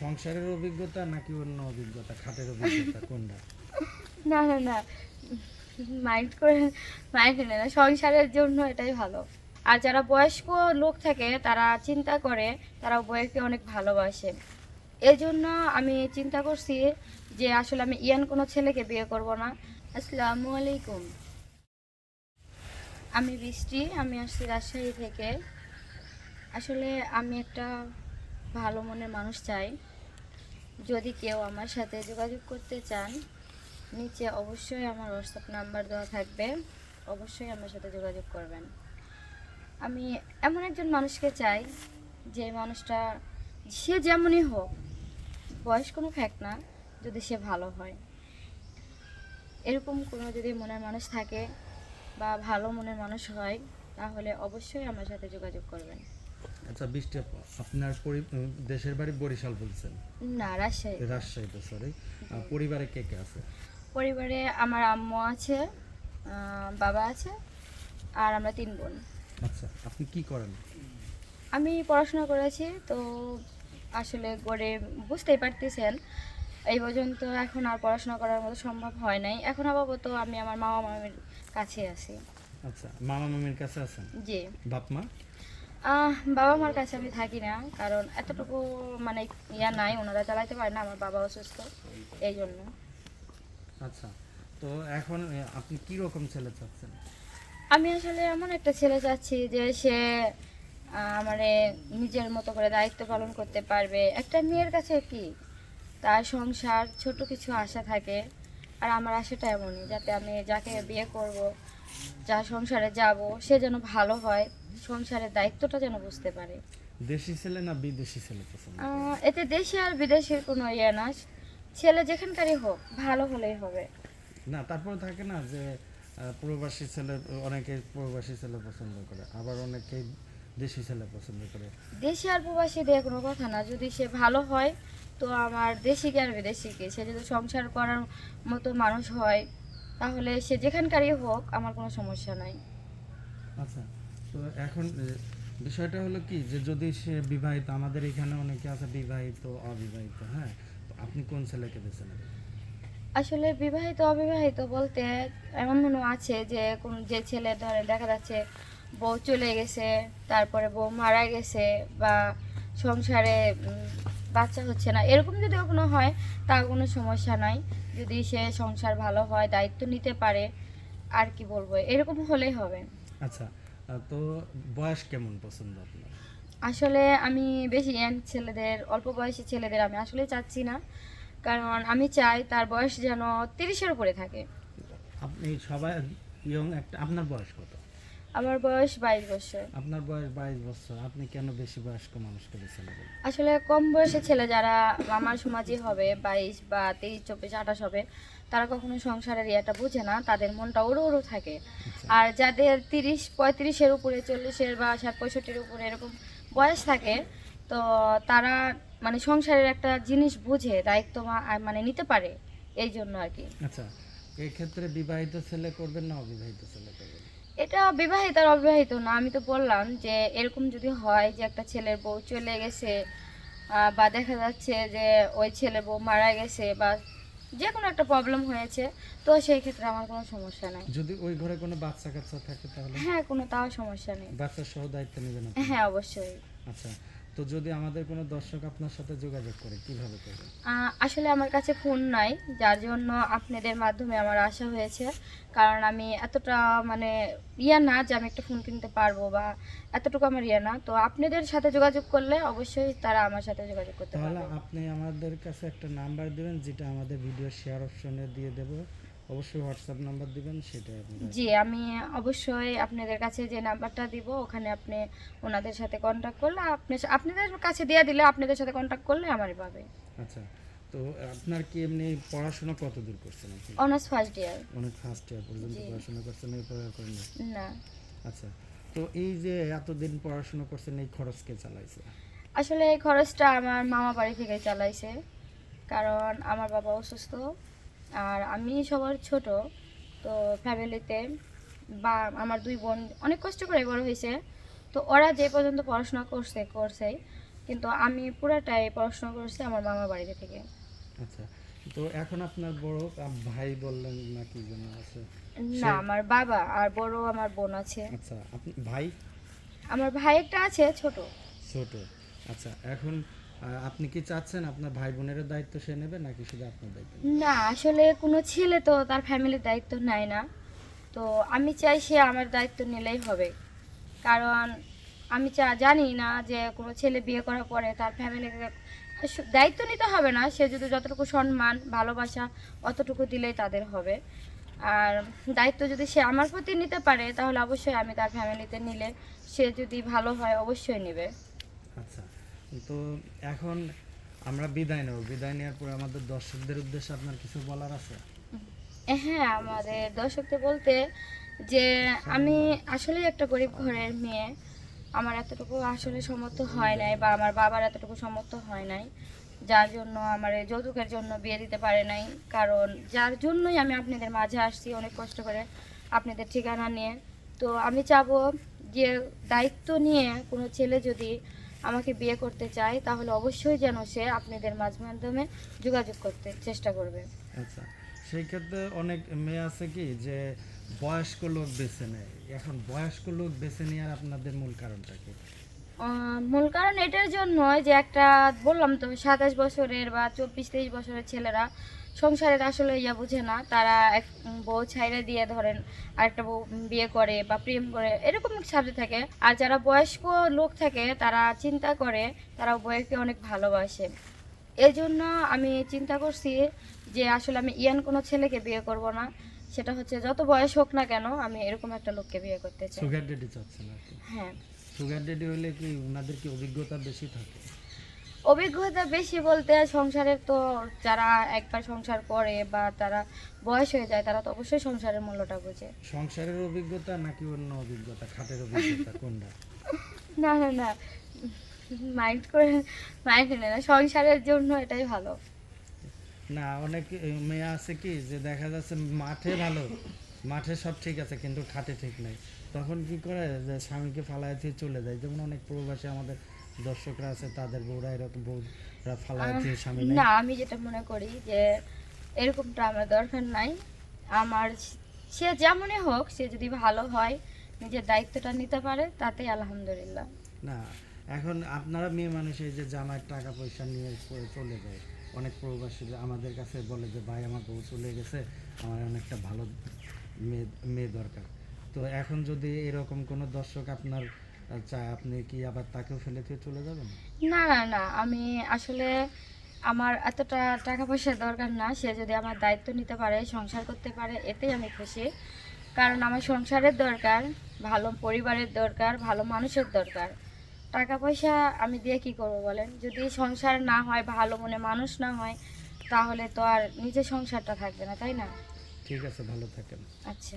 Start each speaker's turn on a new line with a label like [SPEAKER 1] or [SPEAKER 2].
[SPEAKER 1] সংসারের অভিজ্ঞতা নাকি অন্য অভিজ্ঞতা? খাটের অভিজ্ঞতা, কোনটা?
[SPEAKER 2] না না না। মাইন্ড করে মাইন্ড না। সংসারের জন্য এটাই ভালো। আর যারা বয়স্ক লোক থাকে, তারা চিন্তা করে তারা বইকে অনেক ভালোবাসে। এই জন্য আমি চিন্তা করছি যে আসলে আমি ইয়ান কোনো ছেলেকে বিয়ে করব না। আসসালামু আলাইকুম। আমি বৃষ্টি, আমি আসছি রাজশাহী থেকে। আসলে আমি একটা ভালো মনের মানুষ চাই। যদি কেউ আমার সাথে যোগাযোগ করতে চান, নিচে অবশ্যই আমার হোয়াটসঅ্যাপ নাম্বার দেওয়া থাকবে। অবশ্যই আমার সাথে যোগাযোগ করবেন। আমি এমন একজন মানুষকে চাই, যে মানুষটা সে যেমনই হোক বয়স কোনো ফ্যাক্ট না, যদি সে ভালো হয়। এরকম কোনো যদি মনের মানুষ থাকে বা ভালো মনের মানুষ হয়, তাহলে অবশ্যই আমার সাথে যোগাযোগ করবেন।
[SPEAKER 1] আচ্ছা বৃষ্টি আপনার দেশের বাড়ি বরিশাল বলছেন।
[SPEAKER 2] না রাজশাহী।
[SPEAKER 1] রাজশাহীতে সরি পরিবারে কে কে আছে?
[SPEAKER 2] পরিবারে আমার আম্মু আছে বাবা আছে আর আমরা তিন বোন।
[SPEAKER 1] আচ্ছা আপনি কি করেন?
[SPEAKER 2] আমি পড়াশোনা করেছি তো আসলে গড়ে বুঝতেই পারতেছেন। এই পর্যন্ত এখন আর পড়াশোনা করার মতো সম্ভব হয় নাই। এখন আপাতত আমি আমার মামা মামির কাছে আছি।
[SPEAKER 1] আচ্ছা মামা মামির কাছে আছেন?
[SPEAKER 2] জি।
[SPEAKER 1] বাপ মা
[SPEAKER 2] বাবা মার কাছে আমি থাকি না কারণ এতটুকু মানে ইয়া নাই ওনারা চালাইতে পারে না আমার বাবা অসুস্থ এই জন্য।
[SPEAKER 1] আচ্ছা তো এখন আপনি কি রকম ছেলে চাচ্ছেন?
[SPEAKER 2] আমি আসলে এমন একটা ছেলে চাচ্ছি যে সে আমারে নিজের মতো করে দায়িত্ব পালন করতে পারবে। একটা মেয়ের কাছে কি? তার সংসার ছোট কিছু আশা থাকে আর আমার আশাটা এমনই যাতে আমি যাকে বিয়ে করব যার সংসারে যাব সে যেন ভালো হয়। সংসারের দায়িত্বটা যেন বুঝতে পারে।
[SPEAKER 1] দেশি ছেলে না বিদেশি ছেলে পছন্দ
[SPEAKER 2] এতে দেশি আর বিদেশের কোনো ইয়ে না। ছেলে যেখানকারই হোক ভালো হলেই হবে।
[SPEAKER 1] না তারপরে থাকে না যে প্রবাসী ছেলে অনেকে প্রবাসী ছেলে পছন্দ করে আবার অনেকে দেশি ছেলে পছন্দ করে।
[SPEAKER 2] দেশি আর প্রবাসী দিয়ে কোনো কথা না। যদি সে ভালো হয় তো আমার দেশি দেশিকে আর বিদেশি বিদেশিকে সে যদি সংসার করার মতো মানুষ হয় তাহলে সে যেখানকারই হোক আমার কোনো সমস্যা নাই।
[SPEAKER 1] আচ্ছা। তো এখন বিষয়টা হলো কি যে যদি সে বিবাহিত আমাদের এখানে অনেকে আছে বিবাহিত অবিবাহিত হ্যাঁ? তো আপনি কোন ছেলেকে বেছে নেবেন?
[SPEAKER 2] আসলে বিবাহিত অবিবাহিত বলতে এমন মনে আছে যে কোন যে ছেলে ধরে দেখা যাচ্ছে বউ চলে গেছে তারপরে বউ মারা গেছে বা সংসারে বাচ্চা হচ্ছে না এরকম যদি কোনো হয় তা কোনো সমস্যা নাই। যদি সে সংসার ভালো হয় দায়িত্ব নিতে পারে আর কি বলব এরকম হলেই হবে।
[SPEAKER 1] আচ্ছা তো বয়স কেমন পছন্দ আপনার?
[SPEAKER 2] আসলে আমি বেশি ইয়াং ছেলেদের অল্প বয়সী ছেলেদের আমি আসলে চাচ্ছি না। কারণ আমি চাই তার বয়স যেন তিরিশের উপরে থাকে।
[SPEAKER 1] আপনি সবাই ইয়ং একটা আপনার বয়স কত?
[SPEAKER 2] আমার বয়স বাইশ বছর।
[SPEAKER 1] আপনার বয়স বাইশ বছর আপনি কেন বেশি বয়স্ক মানুষকে বেছে নেবেন
[SPEAKER 2] আসলে কম বয়সী ছেলে যারা আমার সমাজে হবে বাইশ বা তেইশ চব্বিশ আঠাশ হবে তারা কখনো সংসারের ইয়েটা বুঝে না তাদের মনটা ওড়ো ওড়ো থাকে।
[SPEAKER 1] আচ্ছা।
[SPEAKER 2] আর যাদের তিরিশ পঁয়ত্রিশের উপরে চল্লিশের বা ষাট পঁয়ষট্টির উপরে এরকম বয়স থাকে তো তারা মানে সংসারের একটা জিনিস বুঝে দায়িত্ব মানে নিতে পারে এই জন্য আর কি।
[SPEAKER 1] আচ্ছা এক্ষেত্রে বিবাহিত ছেলে করবেন না অবিবাহিত ছেলে করবেন?
[SPEAKER 2] এটা বিবাহিত আর অবিবাহিত না আমি তো বললাম যে এরকম যদি হয় যে একটা ছেলের বউ চলে গেছে বা দেখা যাচ্ছে যে ওই ছেলের বউ মারা গেছে বা যে কোনো একটা প্রবলেম হয়েছে তো সেই ক্ষেত্রে আমার কোনো সমস্যা নাই।
[SPEAKER 1] যদি ওই ঘরে কোনো বাচ্চা কাচ্চা থাকে তাহলে?
[SPEAKER 2] হ্যাঁ কোনো তাও সমস্যা নেই।
[SPEAKER 1] বাচ্চা সহ দায়িত্ব নেবেন
[SPEAKER 2] হ্যাঁ অবশ্যই।
[SPEAKER 1] আচ্ছা। তো যদি আমাদের কোনো দর্শক আপনার সাথে যোগাযোগ করে কীভাবে করবে?
[SPEAKER 2] আসলে আমার কাছে ফোন নাই যার জন্য আপনাদের মাধ্যমে আমার আশা হয়েছে। কারণ আমি এতটা মানে ইয়া না যে আমি একটা ফোন কিনতে পারব বা এতটুকু আমার ইয়া না। তো আপনাদের সাথে যোগাযোগ করলে অবশ্যই তারা আমার সাথে যোগাযোগ করতে পারবে।
[SPEAKER 1] আপনি আমাদের কাছে একটা নাম্বার দিবেন যেটা আমাদের ভিডিও শেয়ার অপশনে দিয়ে দেব। অবশ্যই হোয়াটসঅ্যাপ নাম্বার দিবেন সেটা
[SPEAKER 2] জি আমি অবশ্যই আপনাদের কাছে যে নাম্বারটা দিব ওখানে আপনি ওনাদের সাথে কন্ট্যাক্ট করলে আপনি আপনাদের কাছে দিয়ে দিলে আপনাদের সাথে কন্ট্যাক্ট করলে আমারই পাবে।
[SPEAKER 1] আচ্ছা তো আপনার কি এমনি পড়াশোনা কত দূর করছেন আপনি?
[SPEAKER 2] অনার্স ফার্স্ট ইয়ার
[SPEAKER 1] অনেক ফার্স্ট ইয়ার পর্যন্ত পড়াশোনা করছেন এরপরে আর করেন না?
[SPEAKER 2] না।
[SPEAKER 1] আচ্ছা তো এই যে এতদিন পড়াশোনা করছেন এই খরচ কে চালাইছে?
[SPEAKER 2] আসলে এই খরচটা আমার মামা বাড়ি থেকে চালাইছে কারণ আমার বাবা অসুস্থ। আর আমি সবার ছোট তো ফ্যামিলিতে বা আমার দুই বোন অনেক কষ্ট করে বড় হয়েছে। তো ওরা যে পর্যন্ত পড়াশোনা করছে করছে কিন্তু আমি পুরাটাই পড়াশোনা করছি আমার মামার বাড়িতে থেকে।
[SPEAKER 1] আচ্ছা তো এখন আপনার বড় ভাই বললেন না কি জন্য আছে?
[SPEAKER 2] না আমার বাবা আর বড় আমার বোন আছে।
[SPEAKER 1] আচ্ছা আপনি ভাই?
[SPEAKER 2] আমার ভাই একটা আছে ছোট।
[SPEAKER 1] ছোট। আচ্ছা এখন আপনি কি চাচ্ছেন আপনার ভাই বোনের দায়িত্ব সে নেবে নাকি শুধু আপনার দায়িত্ব
[SPEAKER 2] না আসলে কোনো ছেলে তো তার ফ্যামিলির দায়িত্ব নেয় না। তো আমি চাই সে আমার দায়িত্ব নিলেই হবে। কারণ আমি চা জানি না যে কোনো ছেলে বিয়ে করার পরে তার ফ্যামিলিকে দায়িত্ব নিতে হবে না। সে যদি যতটুকু সম্মান ভালোবাসা অতটুকু দিলেই তাদের হবে। আর দায়িত্ব যদি সে আমার প্রতি নিতে পারে তাহলে অবশ্যই আমি তার ফ্যামিলিতে নিলে সে যদি ভালো হয় অবশ্যই নেবে।
[SPEAKER 1] আচ্ছা। তো এখন আমরা বিদায় নেব। বিদায় নেওয়ার পরে আমাদের দর্শকদের উদ্দেশ্যে আপনার কিছু বলার আছে?
[SPEAKER 2] হ্যাঁ আমাদের দর্শকদের বলতে যে আমি আসলে একটা গরিব ঘরের মেয়ে। আমার এতটুকু আসলে সমর্থ হয় নাই বা আমার বাবার এতটুকু সমর্থ হয় নাই। যার জন্য আমার এই যৌতুকের জন্য বিয়ে দিতে পারে নাই। কারণ যার জন্যই আমি আপনাদের মাঝে আসছি অনেক কষ্ট করে আপনাদের ঠিকানা নিয়ে। তো আমি চাবো যে দায়িত্ব নিয়ে কোনো ছেলে যদি আমাকে বিয়ে করতে চায়, তাহলে অবশ্যই যেন সে আপনাদের মাঝ মাধ্যমে যোগাযোগ করতে চেষ্টা করবে।
[SPEAKER 1] আচ্ছা সেই ক্ষেত্রে অনেক মেয়ে আছে কি যে বয়স্ক লোক বেছে নেয়। এখন বয়স্ক লোক বেছে নেওয়ার আপনাদের মূল কারণটা কি?
[SPEAKER 2] মূল কারণ এটার জন্য যে একটা বললাম তো সাতাশ বছরের বা চব্বিশ তেইশ বছরের ছেলেরা সংসারের আসলে ইয়া বুঝে না। তারা এক বউ ছাইরে দিয়ে ধরেন আরেকটা বউ বিয়ে করে বা প্রেম করে এরকম সাথে থাকে। আর যারা বয়স্ক লোক থাকে তারা চিন্তা করে তারা বউকে অনেক ভালোবাসে। এই জন্য আমি চিন্তা করছি যে আসলে আমি ইয়ান কোনো ছেলেকে বিয়ে করব না। সেটা হচ্ছে যত বয়স হোক না কেন আমি এরকম একটা লোককে বিয়ে করতে চাই। হ্যাঁ।
[SPEAKER 1] সুগার ডেডি হলে কি ওনাদের কি অভিজ্ঞতা বেশি থাকে?
[SPEAKER 2] অভিজ্ঞতা বেশি বলতে সংসারের তো যারা একবার সংসার করে বা তারা বয়স হয়ে যায় তারা তো অবশ্যই সংসারের মূল্যটা বোঝে।
[SPEAKER 1] সংসারের অভিজ্ঞতা নাকি অন্য অভিজ্ঞতা? খাটের অভিজ্ঞতা কোনটা?
[SPEAKER 2] না না না। মাইন্ড করে মাইন্ড নেয় না। সংসারের জন্য এটাই ভালো।
[SPEAKER 1] না অনেক মেয়ে আছে কি যে দেখা যাচ্ছে মাঠে ভালো মাঠে সব ঠিক আছে কিন্তু খাটে ঠিক নাই। তখন কি করে যে স্বামীকে ফালায় দিয়ে চলে যায়? যেমন অনেক প্রবাসী আমাদের দর্শকরা আছে তাদের বউরা এরকম বউরা ফালায় দিয়ে স্বামী
[SPEAKER 2] না আমি যেটা মনে করি যে এরকমটা আমার দরকার নাই। আমার সে যেমনই হোক সে যদি ভালো হয় নিজের দায়িত্বটা নিতে পারে তাতেই আলহামদুলিল্লাহ।
[SPEAKER 1] না এখন আপনারা মেয়ে মানুষ এই যে জামার টাকা পয়সা নিয়ে চলে যায়। অনেক প্রবাসী আমাদের কাছে বলে যে ভাই আমার বউ চলে গেছে আমার অনেকটা ভালো মেয়ে মেয়ে দরকার। তো এখন যদি এরকম কোনো দর্শক আপনার চায় আপনি কি আবার তাকেও ফেলে দিয়ে চলে যাবেন?
[SPEAKER 2] না না না, আমি আসলে আমার এতটা টাকা পয়সার দরকার না। সে যদি আমার দায়িত্ব নিতে পারে, সংসার করতে পারে, এতেই আমি খুশি। কারণ আমার সংসারের দরকার, ভালো পরিবারের দরকার, ভালো মানুষের দরকার। টাকা পয়সা আমি দিয়ে কি করব বলেন? যদি সংসার না হয়, ভালো মনে মানুষ না হয়, তাহলে তো আর নিজের সংসারটা থাকবে না, তাই না?
[SPEAKER 1] ঠিক আছে ভালো থাকেন।
[SPEAKER 2] আচ্ছা।